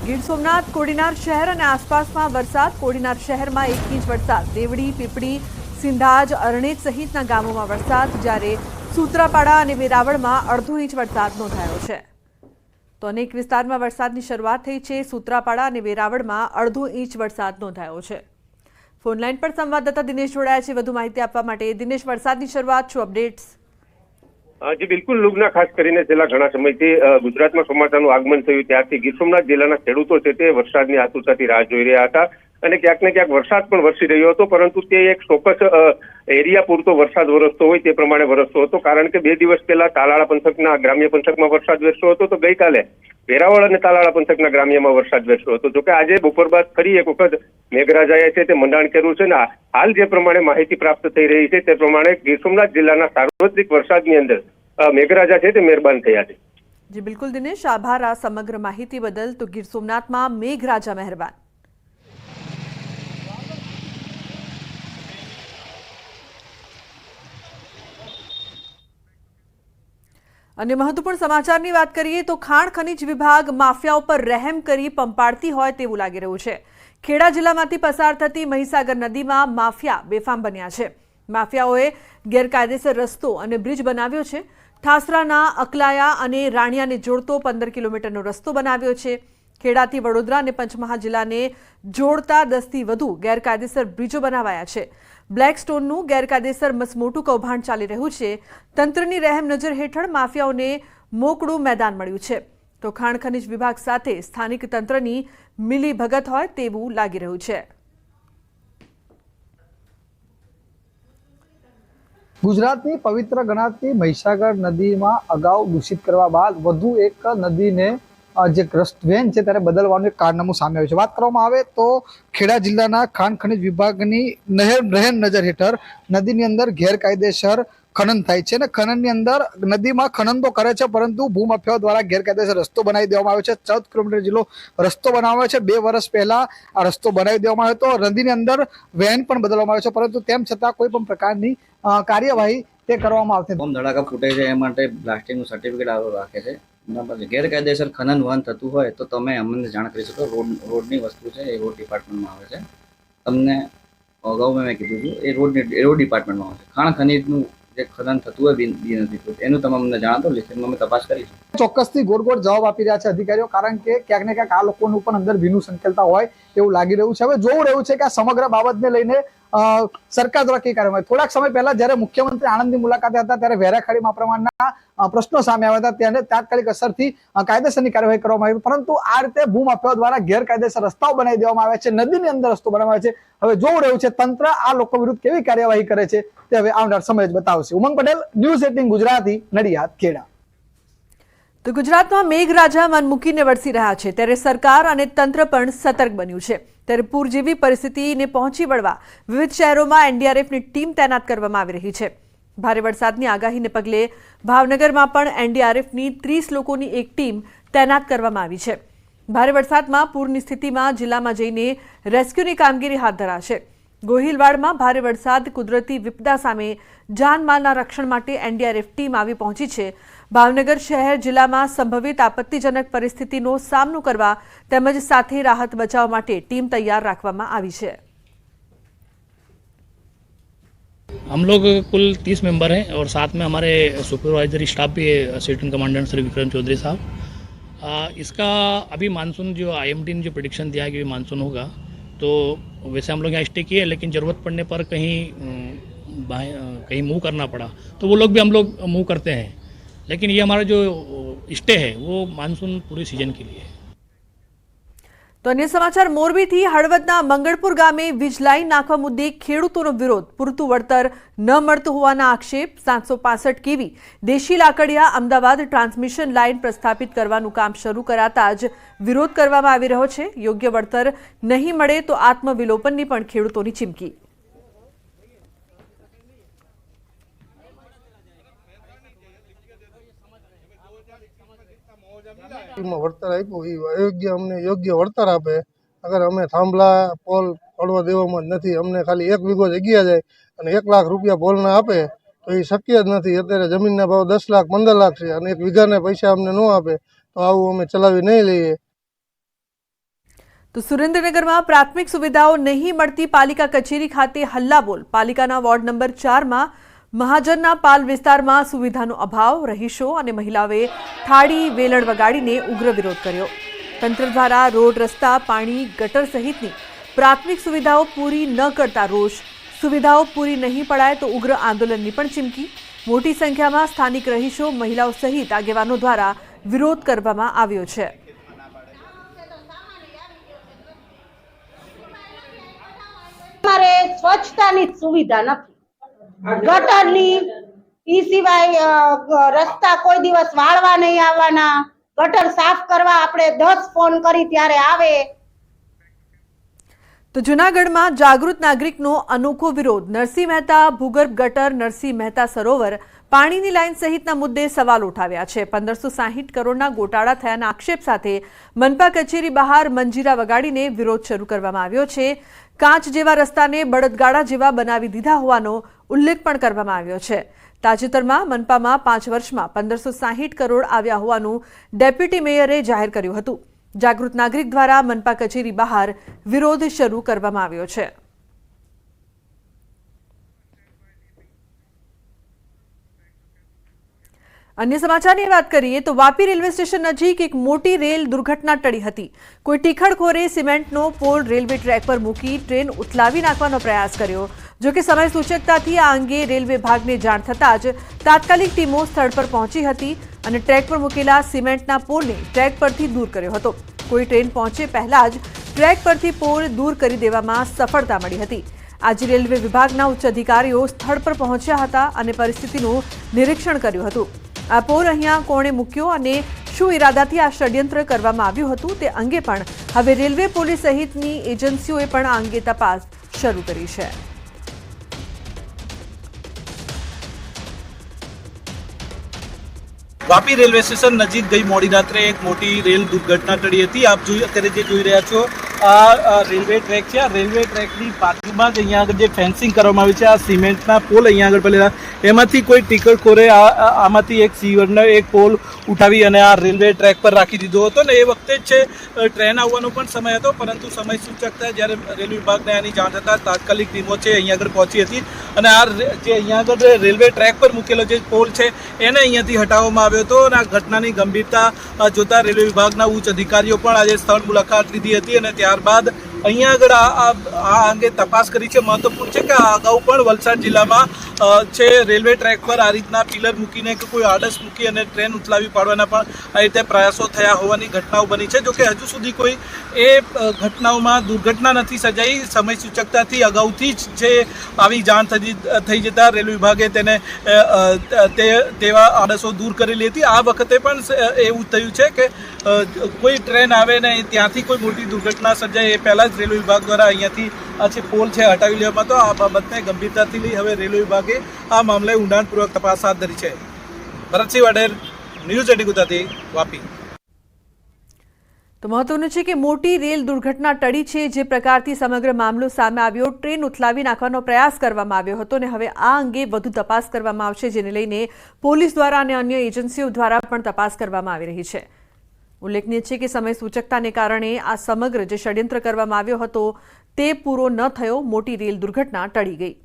ગીર સોમનાથ, કોડીનાર શહેર અને આસપાસમાં વરસાદ. કોડીનાર શહેરમાં એક ઇંચ વરસાદ. દેવડી, પીપળી, સિંધાજ, અરણેજ સહિતના ગામોમાં વરસાદ. જ્યારે સૂત્રાપાડા અને વેરાવળમાં અડધો ઇંચ વરસાદ નોંધાયો છે. તો અનેક વિસ્તારમાં વરસાદની શરૂઆત થઈ છે. સૂત્રાપાડા અને વેરાવળમાં અડધો ઇંચ વરસાદ નોંધાયો છે. ફોનલાઈન પર સંવાદદાતા દિનેશ જોડાયા છે. વધુ માહિતી આપવા માટે દિનેશ, વરસાદની શરૂઆત. શું અપડેટ્સ? જી બિલકુલ લુગના ખાસ કરીને છેલ્લા ઘણા સમયથી ગુજરાતમાં ચોમાસાનું આગમન થયું ત્યારથી ગીર સોમનાથ જિલ્લાના ખેડૂતો છે તે વરસાદની આતુરતાથી રાહ જોઈ રહ્યા હતા. અને ક્યાંક ને ક્યાંક વરસાદ પણ વરસી રહ્યો હતો, પરંતુ તે એક ચોક્કસ એરિયા પૂરતો વરસાદ વરસતો હોય તે પ્રમાણે વરસતો હતો, કારણ કે બે દિવસ પહેલા તાલાળા પંથકના ગ્રામ્ય પંથકમાં વરસાદ વરસ્યો હતો, તો ગઈકાલે વેરાવળ અને તાલાળા પંથકના ગ્રામ્યમાં વરસાદ વરસ્યો હતો. જોકે આજે બપોર બાદ ફરી એક વખત મેઘરાજાએ છે તે મંડાણ કર્યું છે ને હાલ જે પ્રમાણે માહિતી પ્રાપ્ત થઈ રહી છે તે પ્રમાણે ગીર સોમનાથ જિલ્લાના સાર્વત્રિક વરસાદની અંદર મેઘરાજા છે તે મહેરબાન થયા છે. જી, બિલકુલ દિનેશ. આભાર આ સમગ્ર માહિતી બદલ. તો ગીર સોમનાથમાં મેઘરાજા મહેરબાન. અને મહત્વપૂર્ણ સમાચારની વાત કરીએ તો ખાણ ખનીજ વિભાગ માફિયા ઉપર રહેમ કરી પંપાડતી હોય તેવું લાગી રહ્યું છે. ખેડા જિલ્લામાંથી પસાર થતી મહીસાગર નદીમાં માફિયા બેફામ બન્યા છે. માફિયાઓએ ગેરકાયદેસર રસ્તો અને બ્રિજ બનાવ્યો છે. ઠાસરાના અકલાયા અને રાણિયાને જોડતો પંદર કિલોમીટરનો રસ્તો બનાવ્યો છે. ખેડાથી વડોદરા અને પંચમહાલ જિલ્લાને જોડતા દસથી વધુ ગેરકાયદેસર બ્રિજો બનાવાયા છે. બ્લેક સ્ટોનનું ગેરકાયદેસર મસમોટું કૌભાંડ ચાલી રહ્યું છે. તંત્રની રહેમ નજર હેઠળ માફિયાઓને મોકળું મેદાન મળ્યું છે. તો ખાણ ખનીજ વિભાગ સાથે સ્થાનિક તંત્રની મિલી ભગત હોય તેવું લાગી રહ્યું છે. ગુજરાતની પવિત્ર ગણાતી મહીસાગર નદીમાં અગાઉ દૂષિત કરવા બાદ વધુ એક નદીને જે ગ્રસ્ત વેન છે ત્યારે બદલવાનું એક કારનામું સામે આવ્યું છે. વાત કરવામાં આવે તો ખેડા જિલ્લાના ખાણ ખનિજ વિભાગની નહેર રહેન નજર હેઠળ નદીની અંદર ગેરકાયદેસર ખનન થાય છે અને ખનનની અંદર નદીમાં ખનન તો કરે છે, પરંતુ ભૂમાફિયાઓ દ્વારા ગેરકાયદેસર રસ્તો બનાવી દેવામાં આવ્યો છે. ચૌદ કિલોમીટર જેટલો રસ્તો બનાવ્યો છે. બે વર્ષ પહેલા આ રસ્તો બનાવી દેવામાં આવ્યો હતો. નદીની અંદર વેન પણ બદલવામાં આવ્યો છે, પરંતુ તેમ છતાં કોઈ પણ પ્રકારની કાર્યવાહી તે કરવામાં આવતી ધડાકા ફૂટે છે, એ માટે બ્લાસ્ટિંગનું સર્ટિફિકેટ રાખે છે. બરાબર ગેરકાયદેસર ખનન વહન થતું હોય તો તમે અમને જાણ કરી શકો. રોડ, રોડની વસ્તુ છે, એ રોડ ડિપાર્ટમેન્ટમાં આવે છે. તમને અગાઉ મેં કીધું હતું, એ રોડની રોડ ડિપાર્ટમેન્ટમાં આવે છે. ખાણ ખનીજનું જે ખનન થતું હોય, બિન બિન એનું તમે અમને જણાવો લિખિતમાં અમે તપાસ કરીશું. ચોક્કસથી ગોળ ગોળ જવાબ આપી રહ્યા છે અધિકારીઓ, કારણ કે ક્યાંક ને ક્યાંક આ લોકોનું પણ અંદર ભીનું સંકેલતા હોય એવું લાગી રહ્યું છે. હવે જોવું રહ્યું છે કે આ સમગ્ર બાબતને લઈને સરકાર દ્વારા કઈ કાર્યવાહી? થોડાક સમય પહેલા જ્યારે મુખ્યમંત્રી આણંદની મુલાકાતે હતા, ત્યારે વેરાખાડીમાં પ્રમાણના પ્રશ્નો સામે આવ્યા હતા, ત્યારે તાત્કાલિક અસરથી કાયદેસરની કાર્યવાહી કરવામાં આવી. પરંતુ આ રીતે ભૂમાફિયાઓ દ્વારા ગેરકાયદેસર રસ્તાઓ બનાવી દેવામાં આવે છે, નદીની અંદર રસ્તો બનાવવામાં છે. હવે જોવું રહ્યું છે, તંત્ર આ લોકો વિરુદ્ધ કેવી કાર્યવાહી કરે છે, તે હવે આવનાર સમય જ બતાવશે. Umang Patel, news eighteen Gujarati, Nadiad, Kheda. તો ગુજરાતમાં મેઘરાજા મન મૂકીને વરસી રહ્યા છે. ત્યારે સરકાર અને તંત્ર પણ સતર્ક બન્યું છે. ત્યારે પૂર જેવી પરિસ્થિતિને પહોંચી વળવા વિવિધ શહેરોમાં એનડીઆરએફની ટીમ તૈનાત કરવામાં આવી રહી છે. ભારે વરસાદની આગાહીને પગલે ભાવનગરમાં પણ એનડીઆરએફની ત્રીસ લોકોની એક ટીમ તૈનાત કરવામાં આવી છે. ભારે વરસાદમાં પૂરની સ્થિતિમાં જિલ્લામાં જઈને રેસ્ક્યુની કામગીરી હાથ ધરાશે. ગોહિલવાડમાં ભારે વરસાદ કુદરતી વિપદા સામે જાનમાલના રક્ષણ માટે એનડીઆરએફ ટીમ આવી પહોંચી છે ભાવનગર શહેર જિલ્લામાં સંભવિત આપત્તિજનક પરિસ્થિતિનો સામનો કરવા તેમજ સાથે રાહત બચાવ માટે ટીમ તૈયાર રાખવામાં આવી છે हम लोग कुल तीस मेंबर हैं और साथ में हमारे सुपरवाइजरी स्टाफ भी है असिस्टेंट कमांडेंट श्री विक्रम चौधरी साहब आ, इसका अभी मानसून जो आईएमडी ने जो प्रिडिक्शन दिया है कि मानसून होगा तो वैसे हम लोग यहाँ स्टे किए, लेकिन ज़रूरत पड़ने पर कहीं कहीं मूव करना पड़ा। तो वो लोग भी हम लोग मूव करते हैं। लेकिन ये हमारा जो स्टे है, वो मानसून पूरे सीज़न के लिए है। તો અન્ય સમાચાર, મોરબીથી હળવદના મંગળપુર ગામે વીજ લાઈન નાખવા મુદ્દે ખેડૂતોનો વિરોધ. પૂરતું વળતર ન મળતું હોવાના આક્ષેપ સાતસો પાસઠ કેવી. દેશી લાકડિયા અમદાવાદ ટ્રાન્સમિશન લાઇન પ્રસ્થાપિત કરવાનું કામ શરૂ કરાતા જ વિરોધ કરવામાં આવી રહ્યો છે. યોગ્ય વળતર નહીં મળે તો આત્મવિલોપનની પણ ખેડૂતોની ચીમકી. માં વળતર આપ્યું એ અયોગ્ય અમને યોગ્ય વળતર આપે. અગર અમે થાંભલા, પોલ પડવા દેવામાં જ નથી, અમને ખાલી એક વીઘો જગ્યા જાય અને એક લાખ રૂપિયા પોલના આપે, તો એ શક્ય જ નથી. અત્યારે જમીનના ભાવ દસ લાખ, પંદર લાખ છે અને એક વીઘાને પૈસા અમને ન આપે, તો આવું અમે ચલાવી નહીં લઈએ. તો સુરેન્દ્રનગરમાં પ્રાથમિક સુવિધાઓ નહીં મળતી પાલિકા કચેરી ખાતે હલ્લાબોલ પાલિકાના વોર્ડ નંબર ચારમાં મહાજનના પાલ વિસ્તારમાં સુવિધાનો અભાવ, રહીશો અને મહિલાઓએ થાળી, વેલણ વગાડીને ઉગ્ર વિરોધ કર્યો. તંત્ર દ્વારા રોડ, રસ્તા, પાણી, ગટર સહિતની પ્રાથમિક સુવિધાઓ પૂરી ન કરતા રોષ. સુવિધાઓ પૂરી નહીં પડાય તો ઉગ્ર આંદોલનની પણ ચીમકી. મોટી સંખ્યામાં સ્થાનિક રહીશો, મહિલાઓ સહિત આગેવાનો દ્વારા વિરોધ કરવામાં આવ્યો છે. સ્વચ્છતાની સુવિધા નથી. ગટરની. ઈ સિવાય રસ્તા કોઈ દિવસ વાળવા નહીં આવવાના. ગટર સાફ કરવા આપણે દસ ફોન કરી ત્યારે આવે. તો જૂનાગઢમાં જાગૃત નાગરિકનો અનોખો વિરોધ. નરસિંહ મહેતા ભૂગર્ભ ગટર, નરસિંહ મહેતા સરોવર પાણીની લાઇન સહિતના મુદ્દે સવાલ ઉઠાવ્યા છે. પંદરસો સાહીઠ કરોડના ગોટાળા થયાના આક્ષેપ સાથે મનપા કચેરી બહાર મંજીરા વગાડીને વિરોધ શરૂ કરવામાં આવ્યો છે. કાચ જેવા રસ્તાને બળદગાડા જેવા બનાવી દીધા હોવાનો ઉલ્લેખ પણ કરવામાં આવ્યો છે. તાજેતરમાં મનપામાં પાંચ વર્ષમાં પંદરસો સાહીઠ કરોડ આવ્યા હોવાનું ડેપ્યુટી મેયરે જાહેર કર્યું હતું. જાગૃત નાગરિક દ્વારા મનપા કચેરી બહાર વિરોધ શરૂ કરવામાં આવ્યો છે. અન્ય સમાચારની વાત કરીએ તો વાપી રેલવે સ્ટેશન નજીક એક મોટી રેલ દુર્ઘટના ટળી હતી. કોઈ ટીખળખોરે સિમેન્ટનો પોલ રેલવે ટ્રેક પર મૂકી ટ્રેન ઉથલાવી નાખવાનો પ્રયાસ કર્યો. જો કે સમય સૂચકતાથી આ અંગે રેલવે વિભાગને જાણ થતાં જ તાત્કાલિક ટીમો સ્થળ પર પહોંચી હતી અને ટ્રેક પર મૂકેલા સિમેન્ટના પોલને ટ્રેક પરથી દૂર કર્યો હતો. કોઈ ટ્રેન પહોંચે પહેલા જ ટ્રેક પરથી પોલ દૂર કરી દેવામાં સફળતા મળી હતી. આજે રેલવે વિભાગના ઉચ્ચ અધિકારીઓ સ્થળ પર પહોંચ્યા હતા અને પરિસ્થિતિનું નિરીક્ષણ કર્યું હતું. આ પોલ અહીંયા કોણે મૂક્યો અને શું ઈરાદાથી આ ષડયંત્ર કરવામાં આવ્યું હતું તે અંગે પણ હવે રેલવે પોલીસ સહિતની એજન્સીઓએ પણ આ અંગે તપાસ શરૂ કરી છે. વાપી રેલવે સ્ટેશન નજીક ગઈ મોડી રાત્રે એક મોટી રેલ દુર્ઘટના ટળી હતી. આપ જોઈ અત્યારે જે જોઈ રહ્યા છો આ રેલવે ટ્રેક છે. આ રેલવે ટ્રેકની બાજુમાં જ અહીંયા આગળ જે ફેન્સિંગ કરવામાં આવ્યું છે, આ સિમેન્ટના પોલ અહીંયા આગળ પડેલા. એમાંથી કોઈ ટીકડખોરે આ આમાંથી એક સીવરનો એક પોલ ઉઠાવી અને આ રેલવે ટ્રેક પર રાખી દીધો હતો ને એ વખતે જ છે ટ્રેન આવવાનો પણ સમય હતો, પરંતુ સમય સૂચકતા જ્યારે રેલવે વિભાગને આની જાણ થતાં તાત્કાલિક ટીમો છે અહીંયા આગળ પહોંચી હતી અને આ જે અહીંયા આગળ રેલવે ટ્રેક પર મૂકેલો જે પોલ છે એને અહીંયાથી હટાવવામાં આવ્યો હતો અને આ ઘટનાની ગંભીરતા જોતાં રેલવે વિભાગના ઉચ્ચ અધિકારીઓ પણ આજે સ્થળ મુલાકાત લીધી હતી અને ત્યારબાદ અહીંયા આગળ આ આ- અંગે તપાસ કરી છે મહત્વપૂર્ણ છે કે આ અગાઉ પણ વલસાડ જિલ્લામાં છે રેલવે ટ્રેક પર આ રીતના પિલર મૂકીને કે કોઈ આડસ મૂકી અને ટ્રેન ઉથલાવી પાડવાના પણ આ રીતે પ્રયાસો થયા હોવાની ઘટનાઓ બની છે. જોકે હજુ સુધી કોઈ એ ઘટનાઓમાં દુર્ઘટના નથી સર્જાઈ. સમય સૂચકતાથી અગાઉથી જ જે આવી જાણ થતી થઈ જતા રેલવે વિભાગે તેને તે, તેવા આડસો દૂર કરેલી હતી. આ વખતે પણ એવું થયું છે કે કોઈ ટ્રેન આવે ને ત્યાંથી કોઈ મોટી દુર્ઘટના સર્જાય એ પહેલાં જ રેલવે વિભાગ દ્વારા અહીંયાથી આ જે પોલ છે હટાવી લેવામાં તો આ બાબતને ગંભીરતાથી લઈ હવે રેલવે વિભાગે આ મામલે ઊંડાણપૂર્વક તપાસ હાથ ધરી છે. Bharatsinh Vader, news eighteen Gujarati, Vapi. તો મહત્વનું છે કે મોટી રેલ દુર્ઘટના ટળી છે જે પ્રકારથી સમગ્ર મામલો સામે આવ્યો. ટ્રેન ઉથલાવી નાખવાનો પ્રયાસ કરવામાં આવ્યો હતો અને હવે આ અંગે વધુ તપાસ કરવામાં આવશે, જેને લઈને પોલીસ દ્વારા અને અન્ય એજન્સીઓ દ્વારા પણ તપાસ કરવામાં આવી રહી છે. ઉલ્લેખનીય છે કે સમય સૂચકતાને કારણે આ સમગ્ર જે ષડયંત્ર કરવામાં આવ્યો હતો, તે પૂરો ન થયો, મોટી રેલ દુર્ઘટના ટળી ગઈ.